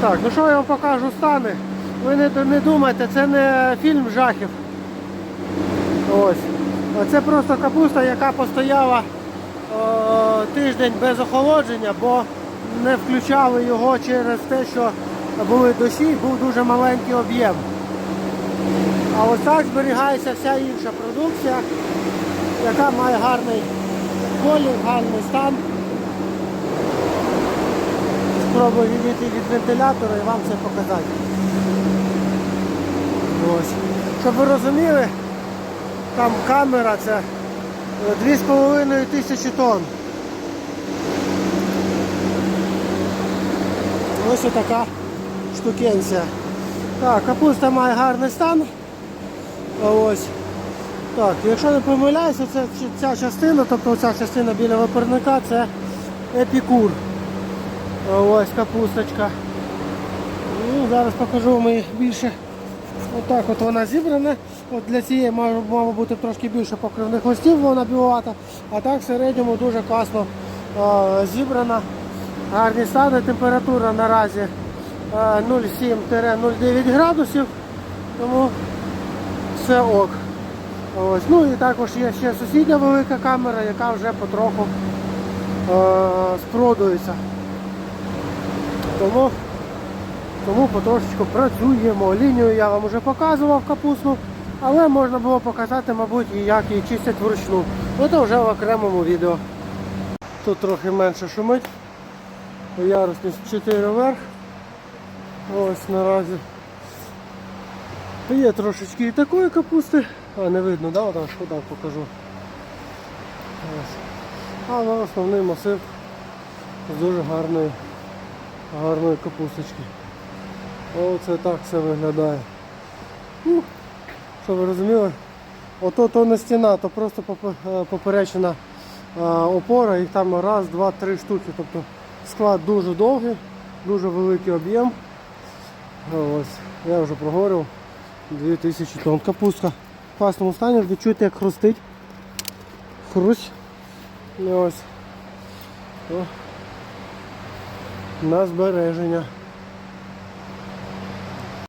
Так, ну що я вам покажу стани. Ви не, не думайте, це не фільм жахів. Ось. Це просто капуста, яка постояла о, тиждень без охолодження, бо не включали його через те, що були дощі, і був дуже маленький об'єм. А ось так зберігається вся інша продукція, яка має гарний колір, гарний стан. Спробую відійти від вентилятора і вам це показати. Ось. Щоб ви розуміли, там камера це е, 2,5 тисячі тонн. Ось така штукенція. Так, капуста має гарний стан. Ось. Так, якщо не помиляюся, це ця частина, тобто ця частина біля виперника, це епікур. Ось капусточка. Ну, зараз покажу вам більше. Отак от вона зібрана. От для цієї мало бути трошки більше покривних листів, вона біловата, а так в середньому дуже класно зібрана. Гарні стани, температура наразі е, 0,7-0,9 градусів, тому все ок. Ось. Ну і також є ще сусідня велика камера, яка вже потроху е, спродується. Тому тому потрошечку працюємо. Лінію я вам вже показував капусту, але можна було показати, мабуть, як її чистять вручну. Ну вже в окремому відео. Тут трохи менше шумить. Ярусність 4 вверх. Ось наразі. Є трошечки і такої капусти, а не видно, да? Отак, отак покажу. Ось. Але основний масив з дуже гарної, гарної капусточки. Оце так все виглядає. Ну, щоб ви розуміли, ото то не стіна, то просто е, поперечина е, опора, їх там раз, два, три штуки. Тобто склад дуже довгий, дуже великий об'єм. Ось, я вже проговорив. 2000 тонн. Капустка в класному стані, ви чуєте, як хрустить. Хрусь. І ось. На збереження.